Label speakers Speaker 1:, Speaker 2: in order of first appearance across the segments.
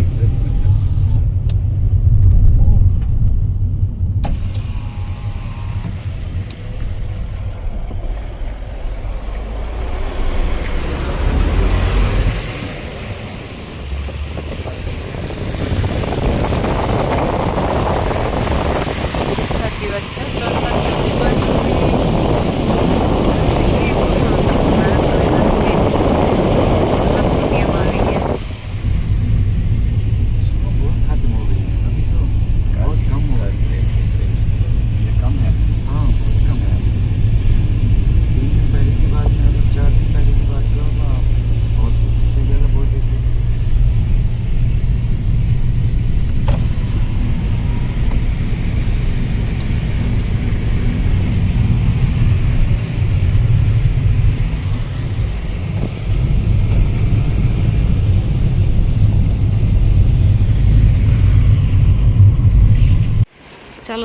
Speaker 1: हो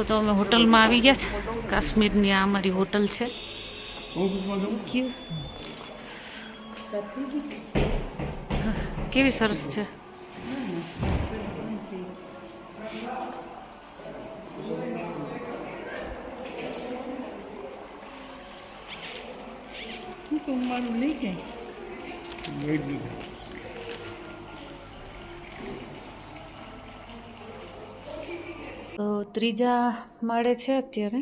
Speaker 2: તો અમે હોટલમાં આવી ગયા છે. કાશ્મીરની આ અમારી હોટલ છે. કેવું? સરસ છે?
Speaker 3: હું તો મારું લઈ જઈશ.
Speaker 2: તો ત્રીજા માળે છે અત્યારે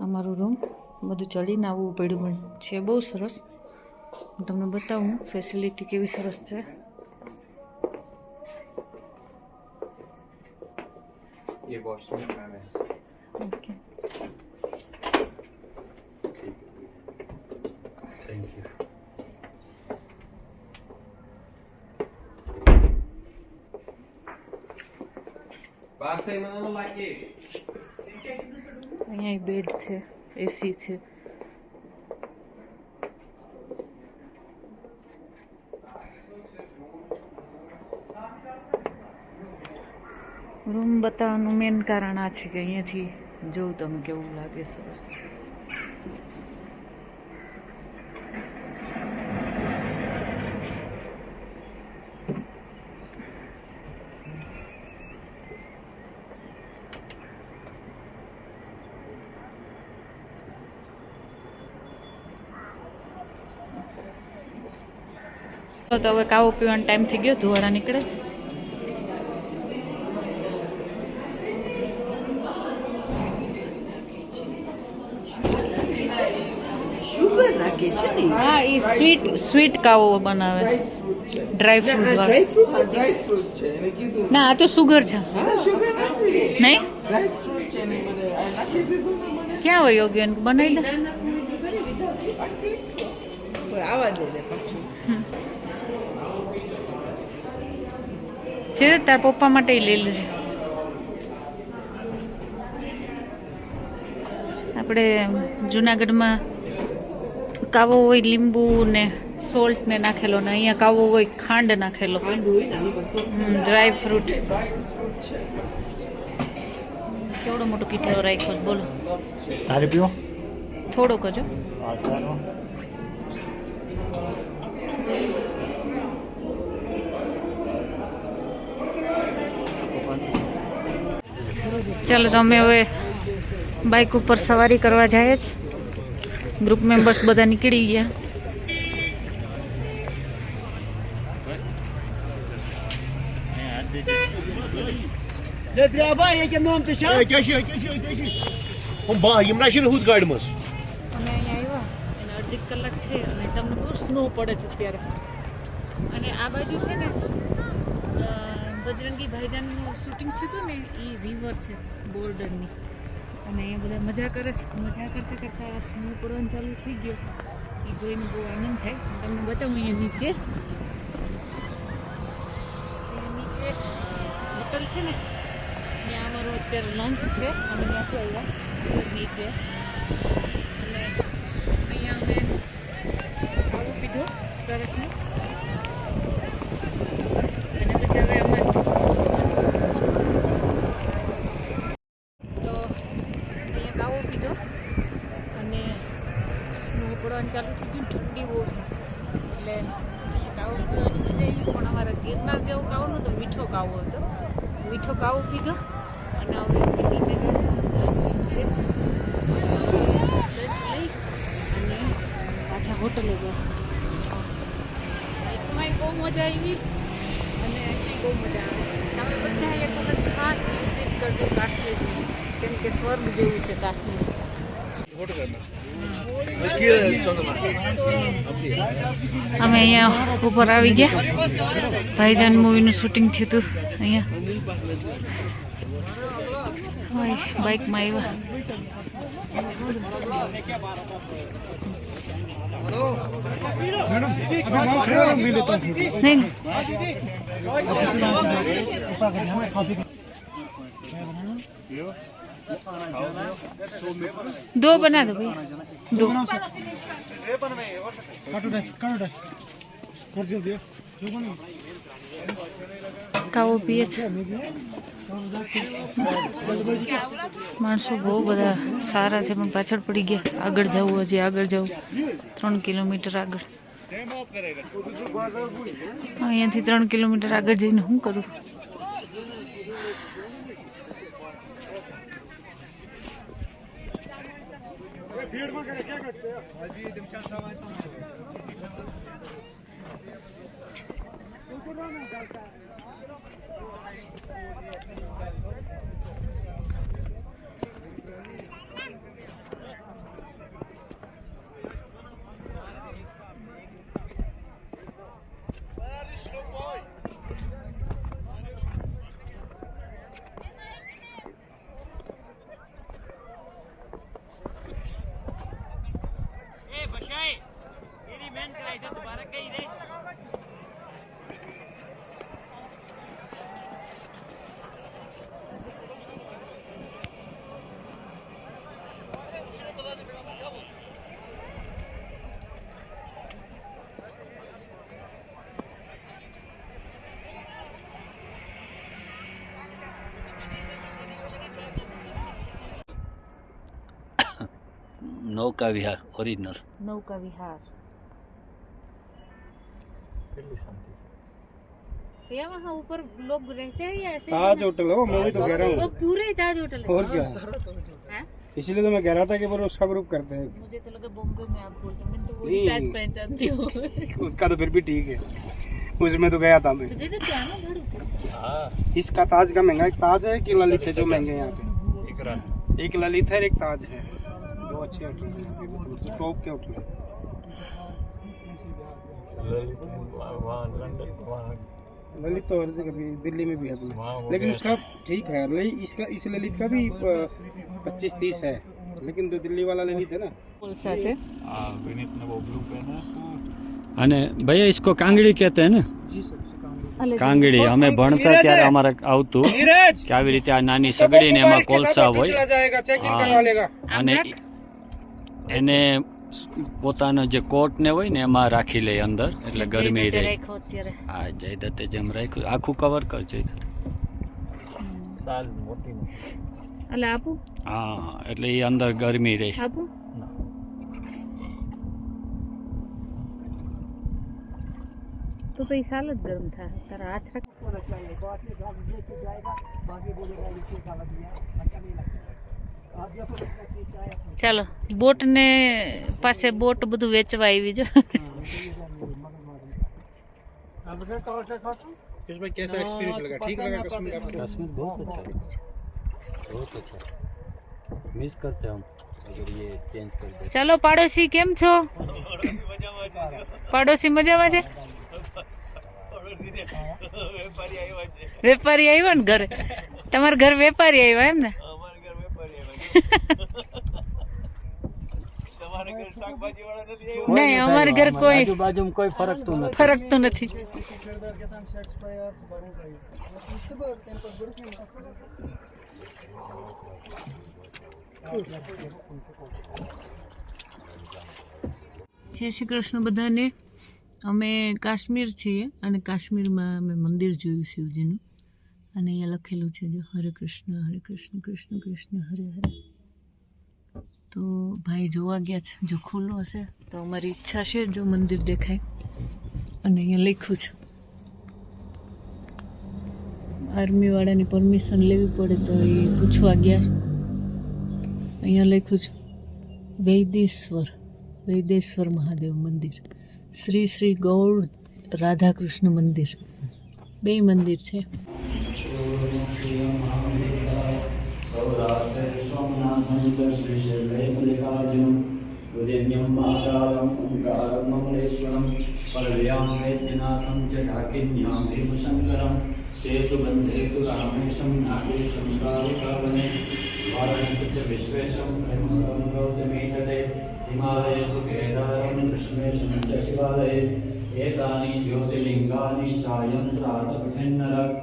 Speaker 2: અમારું રૂમ બધું ચડીને આવવું પડ્યું પણ છે બહુ સરસ. હું તમને બતાવું ફેસિલિટી કેવી સરસ છે. ઓકે અહીંયા બેડ છે એસી છે. રૂમ બતાવવાનું મેન કારણ આ છે કે અહીંયાથી જોઉં તમે કેવું લાગે સરસ. તો હવે કાવો પીવાનો ટાઈમ થઈ ગયો ધુવાડા નીકળે છે. હા એ સ્વીટ સ્વીટ કાવો બનાવે. ડ્રાય ફ્રૂટ વાળો.
Speaker 3: ડ્રાય ફ્રૂટ
Speaker 4: આ ડ્રાય ફ્રૂટ છે એને કીધું.
Speaker 2: ના આ તો સુગર છે. નહીં? ક્યાં હોય યોગ્ય બનાવી દે?
Speaker 3: આવા દે
Speaker 2: જે તાર પપ્પા માટે લઈ લેજે આપણે જુનાગઢમાં કાવો હોય લીંબુ ને સોલ્ટ ને નાખેલો ને અહીંયા કાવો હોય ખાંડ નાખેલો. ડ્રાય ફ્રૂટ કેવડો મોટો કીટલો રાખ્યો બોલો.
Speaker 1: તારે પીવો?
Speaker 2: થોડોક જ ચાલો તો અમે હવે બાઇક ઉપર સવારી કરવા જઈએ જ. ગ્રુપ મેમ્બર્સ બધા નીકળી ગયા.
Speaker 5: હું બા યમુના છે? ને હું જ ગાડીમાં છું.
Speaker 2: અમે અહીંયા આવ્યા. અને અડધી કલાક થઈ અને તમને બહુ સ્નો પડે છે અત્યારે. અને આ બાજુ છે ને બજરંગી ભાઈજાનનું શૂટિંગ થયું હતું ને એ રિવર છે, બોર્ડરની. અને અહીંયા બધા મજા કરે છે. મજા કરતાં કરતાં સ્નો પડવાનું ચાલુ થઈ ગયો. એ જોઈને બહુ આનંદ થાય. હું તમને બતાવું અહીંયા નીચે. નીચે હોટલ છે ને, ત્યાં અમારું અત્યારે લંચ છે. અમે ત્યાંથી આવ્યા. નીચે. અને અહીંયા અમે ખાવું પીધું. સરસ ને અને પછી હવે અમે તો અહીંયા કાવો પીધો અને સ્નો પડવાનું ચાલુ થઈ ગયું ઠંડી બહુ છે એટલે અહીંયા કાવો પીવાની મજા આવી પણ અમારે ગિરનાર જેવું કાવો નહોતો મીઠો કાવો હતો મીઠો કાવો પીધો અને હવે અમે નીચે જઈશું લંચ લેશું પછી લંચ લઈ અને પાછા હોટલે જઈશું બાઇકમાં બહુ મજા આવી અને અહીંયા બહુ મજા આવે છે. તમે બધા એક વખત ખાસ વિઝિટ કરજો કાશ્મીર કેમ કે સ્વર્ગ જેવું છે કાશ્મીર. અમે અહીંયા ઉપર આવી ગયા. ભાઈજાન મૂવીનું શૂટિંગ થયું હતું અહીંયા. બાઇકમાં આવ્યા. दो बना दो भाई दो काटो डच पिए માણસો બહુ બધા સારા છે, પણ પાછળ પડી ગયા. આગળ જવું હજી, આગળ જવું. ત્રણ કિલોમીટર આગળ. અહીંયાથી ત્રણ કિલોમીટર આગળ જઈને શું કરું?
Speaker 6: નૌકા વિહાર ઓરિજિનલ
Speaker 2: नौका विहार भैया वहाँ ऊपर लोग रहते हैं या ऐसे
Speaker 7: ताज होटल है वो मैं भी तो कह रहा
Speaker 2: वो
Speaker 7: हूँ
Speaker 2: पूरे ही ताज होटल है
Speaker 7: और क्या
Speaker 2: हैं?
Speaker 7: इसलिए तो मैं कह रहा था कि वो उसका ग्रुप करते हैं।
Speaker 2: मुझे तो लगा बॉम्बे में आप बोलते मैं तो वही। ताज पहचानती हूँ।
Speaker 7: उसका तो फिर भी ठीक है। उसमें तो गया था मैं।
Speaker 2: मुझे तो क्या ना भाड़ू पे।
Speaker 7: इसका ताज का महँगा एक ताज है कि ललित है जो महँगे हैं यहाँ पे। एक ललित है एक ताज है। दो अच्छे होटल हैं यहाँ टॉप के होटल हैं ललित तो हर जगह भी दिल्ली में भी है अपने। लेकिन उसका ठीक है ललित इसका इस ललित का भी पच्चीस तीस है लेकिन जो दिल्ली वाला ललित है ना
Speaker 2: कोलसा છે
Speaker 8: અને ભૈયા इसको કાંગડી કહેતા હે ને કાંગડી અમે ભણતા ત્યારે અમારે આવતું
Speaker 7: नीरज
Speaker 8: કે આવી રીતે આ નાની સગડી ને એમાં કોલસા
Speaker 7: चला
Speaker 8: હોય
Speaker 7: जाएगा चेक इन
Speaker 8: हाँ।
Speaker 7: करवा लेगा
Speaker 8: અને એને પોતાનો જે કોટ ને હોય ને એમાં રાખી લે અંદર એટલે ગરમી રહે હા જય દત્તે જેમ રાખ્યું. આખું કવર કર જય જયદત્ત
Speaker 2: એટલે આપું.
Speaker 8: હા એટલે એ અંદર ગરમી રહે.
Speaker 2: આપું. તો તો એ સાલ જ ગરમ થાય. તારા હાથ રાખ. ચાલો બોટ ને પાસે બોટ બધું વેચવા આવી જો
Speaker 7: इसमें कैसा एक्सपीरियंस लगा ठीक लगा कश्मीर आपको
Speaker 8: कश्मीर बहुत अच्छा बहुत अच्छा मिस करते हम अगर ये चेंज कर दे
Speaker 2: ચાલો પાડોશી કેમ છો પાડોશી મજામાં છે વેપારી આવ્યો ને ઘરે તમારા ઘર વેપારી આવ્યા એમ ને નહીં અમારે ઘર કોઈ
Speaker 8: આજુબાજુમાં કોઈ ફરક તો નથી.
Speaker 2: ફરક તો નથી. જય શ્રી કૃષ્ણ બધાને. અમે કાશ્મીર છીએ અને કાશ્મીરમાં અમે મંદિર જોયું શિવજીનું. અને અહીંયા લખેલું છે જો, હરે કૃષ્ણ હરે કૃષ્ણ કૃષ્ણ કૃષ્ણ, હરે હરે. તો ભાઈ જોવા ગયા છે, જો ખુલ્લું હશે, તો અમારી ઈચ્છા છે જો મંદિર દેખાય. અને અહીંયા લખ્યું છે, આર્મીવાળાની પરમિશન લેવી પડે તો એ પૂછવા ગયા અહીંયા લખ્યું છે, વૈદેશ્વર વૈદેશ્વર મહાદેવ મંદિર, શ્રી શ્રી ગૌર રાધાકૃષ્ણ મંદિર. બે મંદિર છે.
Speaker 8: वैद्यनाथं च ढाकिन्यां भीमशङ्करं सेतुबन्धे तु रामेशं नागेशं कालिकावने वाराणसी च विश्वेशं ब्रह्मकं गौतमीतटे हिमालये तु केदारं कृष्णेशं च शिवालये एतानि ज्योतिर्लिङ्गानि सायन्त्रातपठन्नर सप्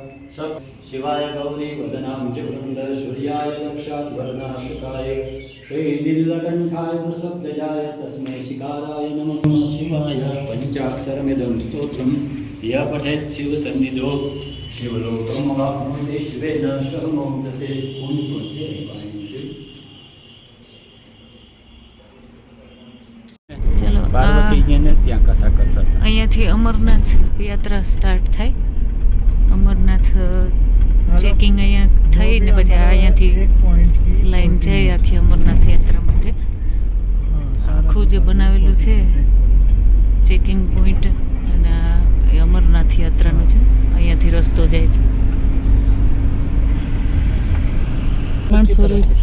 Speaker 8: शिवाय गौरी वदनां च वृन्द सूर्याय दक्षाद्वर्णाशुकाय श्रीनीलकण्ठाय वृषभ्यजाय तस्मै शिकाराय नमः नमः शिवाय पञ्चाक्षरमिदं स्तोत्रं य पठेत् शिवसन्निधौ शिवलोकमवाप्नोति शिवेन सर्वमोदते
Speaker 2: ચલો આ
Speaker 8: પાર્વતીજીને ત્યાં કથા કરતા હતા
Speaker 2: અહીંયાથી અમરનાથ યાત્રા સ્ટાર્ટ થાય અમરનાથ ચેકિંગ અહીંયા થઈ ને પછી આ અહીંયાથી
Speaker 1: एक पॉइंट की
Speaker 2: લાઈન જાય આખી અમરનાથ યાત્રા માટે આખું જે બનાવેલું છે ચેકિંગ પોઈન્ટ અને આ એ અમરનાથ યાત્રાનું છે અહીંયાથી રસ્તો જાય છે માણસો રહે છે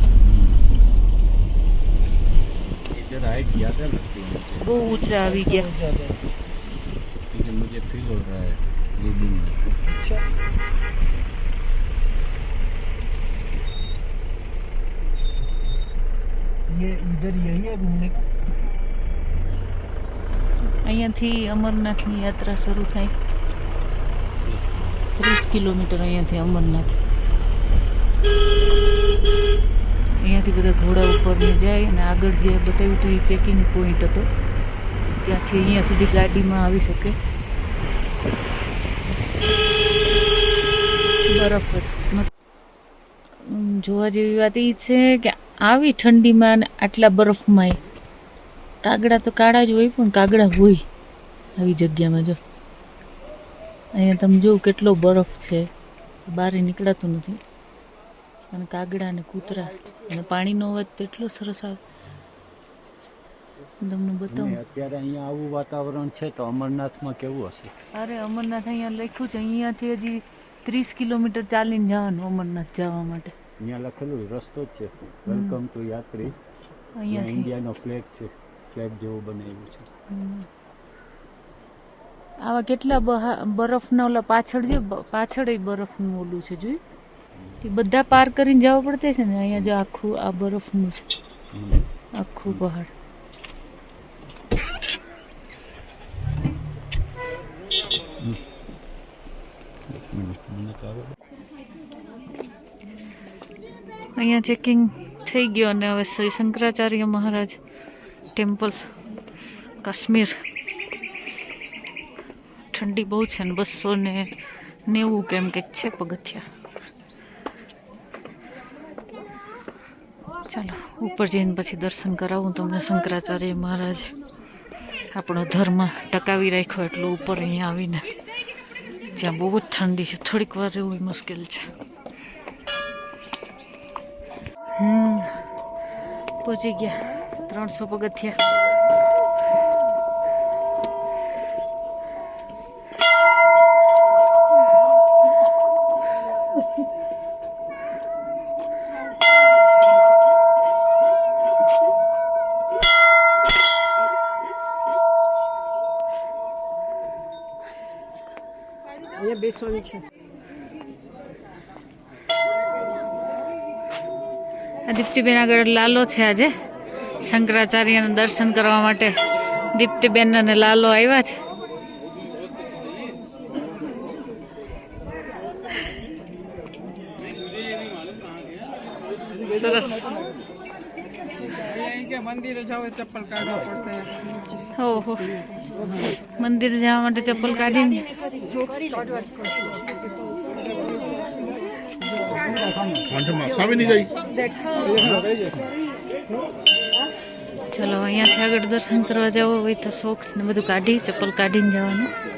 Speaker 8: इधर हाइट ज़्यादा लगती है मुझे
Speaker 2: બહુ ઊંચા આવી ગયા
Speaker 8: क्योंकि मुझे फील हो रहा है रीडिंग में
Speaker 1: ये इधर यही है घूमने
Speaker 2: અહીંયાથી અમરનાથની યાત્રા શરૂ થાય ત્રીસ કિલોમીટર અહીંયાથી અમરનાથ અહીંયાથી બધા ઘોડા ઉપર ને જાય અને આગળ જે બતાવ્યું હતું એ ચેકિંગ પોઈન્ટ હતો ત્યાંથી અહીંયા સુધી ગાડીમાં આવી શકે બરફ જોવા જેવી વાત એ છે કે આવી ઠંડીમાં આટલા બરફમાં કાગડા તો કાળા જ હોય પણ કાગડા હોય આવી જગ્યામાં જો. અહીંયા તમે જોવું કેટલો બરફ છે. બહાર નીકળાતું નથી. અને કાગડા અને કૂતરા અને પાણીનો અવાજ તો એટલો સરસ આવે. તમને બતાવું.
Speaker 8: અત્યારે અહીંયા આવું વાતાવરણ છે તો અમરનાથમાં કેવું હશે?
Speaker 2: અરે અમરનાથ અહીંયા લખ્યું છે. અહીંયાથી હજી ત્રીસ કિલોમીટર ચાલીને જવાનું અમરનાથ જવા માટે.
Speaker 8: અહીંયા લખેલું રસ્તો જ છે. વેલકમ ટુ યાત્રીસ
Speaker 2: અહીંયા
Speaker 8: ઇન્ડિયાનો ફ્લેગ છે. ફ્લેગ જેવું બનાવ્યું છે.
Speaker 2: આવા કેટલા બરફના ઓલા પાછળ જે પાછળ બરફનું ઓલું છે જોઈ એ બધા પાર કરીને જવા પડતે છે ને? અહીંયા જો આખું આ બરફનું છે. આખું પહાડ
Speaker 8: મને તો આવડે.
Speaker 2: અહીંયા ચેકિંગ થઈ ગયો અને હવે શ્રી શંકરાચાર્ય મહારાજ ટેમ્પલ, કાશ્મીર. ઠંડી બહુ છે ને બસો ને નેવું કેમ કંઈક છે પગથિયા. ચાલો, ઉપર જઈને પછી દર્શન કરાવું તમને શંકરાચાર્ય મહારાજ. આપણો ધર્મ ટકાવી રાખ્યો એટલું ઉપર અહીંયા આવીને. જ્યાં બહુ જ ઠંડી છે. થોડીક વાર રહેવું મુશ્કેલ છે. હમ, પહોંચી ગયા. ત્રણસો પગથિયા.
Speaker 3: અહીંયા છે.
Speaker 2: આ દીપ્તિબેન આગળ લાલો છે આજે. શંકરાચાર્યના દર્શન કરવા માટે દીપ્તિબેન અને લાલો આવ્યા છે. સરસ.
Speaker 3: મંદિરે જાવ ચપ્પલ કાઢવા પડશે.
Speaker 2: ઓહો. મંદિર જવા માટે ચપ્પલ કાઢીને ચલો અહીંયાથી આગળ દર્શન કરવા જવું હોય તો સોક્સ ને બધું કાઢી ચપ્પલ કાઢીને જવાનું.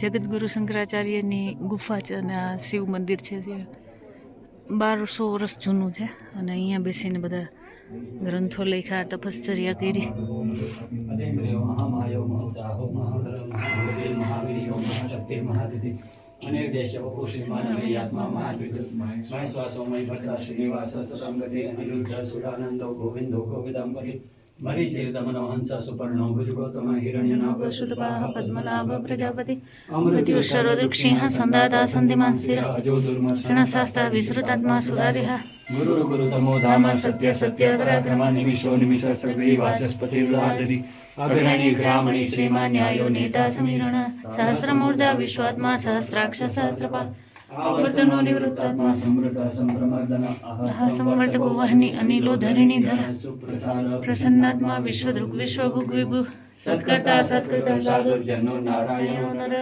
Speaker 2: જગતગુરુ શંકરાચાર્યની ગુફા છે અને આ શિવ મંદિર છે જે બારસો વર્ષ જૂનું છે. અને અહીંયા બેસીને બધા ગ્રંથો લખ્યા, તપશ્ચર્યા કરી. વસુતપાહ પદ્મનાભ પ્રજાપતિ મૃત્યુશરો દૃક્ષિંહ સંદાતા સંધિમાન સ્થિર શણશાસ્તા વિસૃતાત્મા સુરારિહ
Speaker 8: ગુરુ ગુરુ તમો ધામ સત્ય સત્ય પરાક્રમ નિમિષો નિમિષ સગવી વાચસ્પતિ વૃહાદિ. અગ્રણી ગ્રામણી
Speaker 2: શ્રીમાન ન્યાયો નેતા સમીરણ સહસ્રમૂર્ધા વિશ્વાત્મા સહસ્રાક્ષ સહસ્રપા વર્તનો નિવૃત્તાત્મા
Speaker 8: સમૃત સંપ્રમર્દન
Speaker 2: સંવર્તકો વહની અનિલો ધરિણી ધર પ્રસન્નાત્મા વિશ્વદૃક વિશ્વભુગ વિભુ સત્કર્તા સત્કૃત સાધુ
Speaker 8: જનો નારાયણ
Speaker 2: નર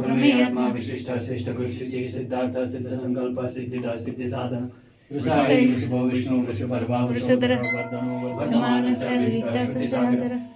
Speaker 8: પ્રમેયાત્મા વિશિષ્ટ શ્રેષ્ઠ કૃષિ સિદ્ધાર્થ સિદ્ધ સંકલ્પ સિદ્ધિદા સિદ્ધિ સાધન વૃષભો વિષ્ણુ વૃષભર્ભા
Speaker 2: વૃષધર
Speaker 8: વર્ધનો
Speaker 2: વર્ધમાનસ્ય વિવિધા સંચાલનકર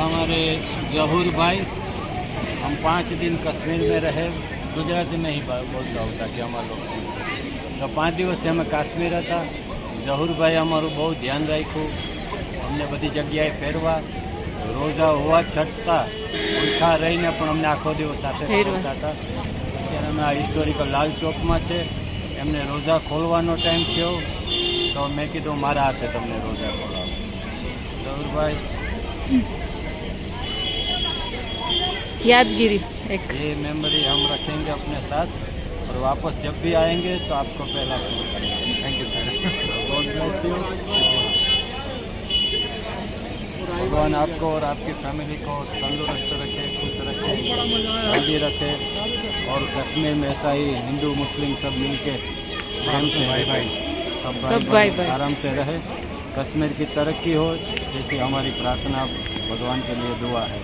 Speaker 8: हमारे जहूर भाई हम पाँच दिन कश्मीर में रहे गुजराती में ही बा- बोलता हूँ ताकि हमारे लोग समझे। तो પાંચ દિવસથી અમે કાશ્મીર હતા જહુરભાઈ અમારું બહુ ધ્યાન રાખ્યું અમને બધી જગ્યાએ ફેરવા રોજા હોવા છતાં ઓછા રહીને પણ અમને આખો દિવસ સાથે
Speaker 2: ફેરવા.
Speaker 8: ફેરવતા હતા અત્યારે અમે આ હિસ્ટોરિકલ લાલ ચોકમાં છે એમને રોજા ખોલવાનો ટાઈમ થયો તો મેં કીધું મારા હાથે તમને રોજા ખોલાવો જહુરભાઈ
Speaker 2: यादगिरी एक।
Speaker 8: ये मेमोरी हम रखेंगे अपने साथ और वापस जब भी आएँगे तो आपको पहला फ़ोन करेंगे। थैंक यू सर भगवान आपको और आपकी फैमिली को तंदुरुस्त रखे खुश रखे हेल्दी रखे और कश्मीर में ऐसा ही हिंदू मुस्लिम सब मिल के प्रेम से भाई भाई सब
Speaker 2: सब भाई भाई।
Speaker 8: आराम से रहे। कश्मीर की तरक्की हो जैसी हमारी प्रार्थना भगवान के लिए दुआ है।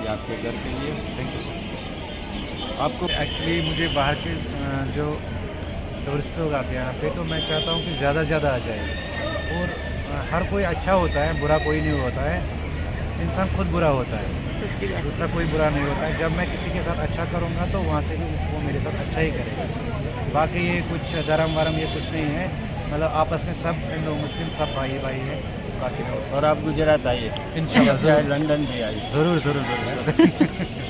Speaker 8: ये आपके घर के लिए। थैंक यू सर आपको
Speaker 1: एक्चुअली मुझे बाहर के जो टूरिस्ट लोग आते हैं यहाँ पे तो मैं चाहता हूँ कि ज़्यादा से ज़्यादा आ जाए। और हर कोई अच्छा होता है बुरा कोई नहीं होता है। इंसान खुद बुरा होता है। दूसरा कोई बुरा नहीं होता है। जब मैं किसी के साथ अच्छा करूँगा तो वहाँ से भी वो मेरे साथ अच्छा ही करेगा। बाकी ये कुछ धर्म वरम ये कुछ नहीं है। मतलब आपस में सब हिंदू मुस्लिम सब भाई भाई है। बाकी
Speaker 8: और आप गुजरात आइए
Speaker 1: इंशाल्लाह,
Speaker 8: चाहे लंदन भी आइए
Speaker 1: ज़रूर ज़रूर ज़रूर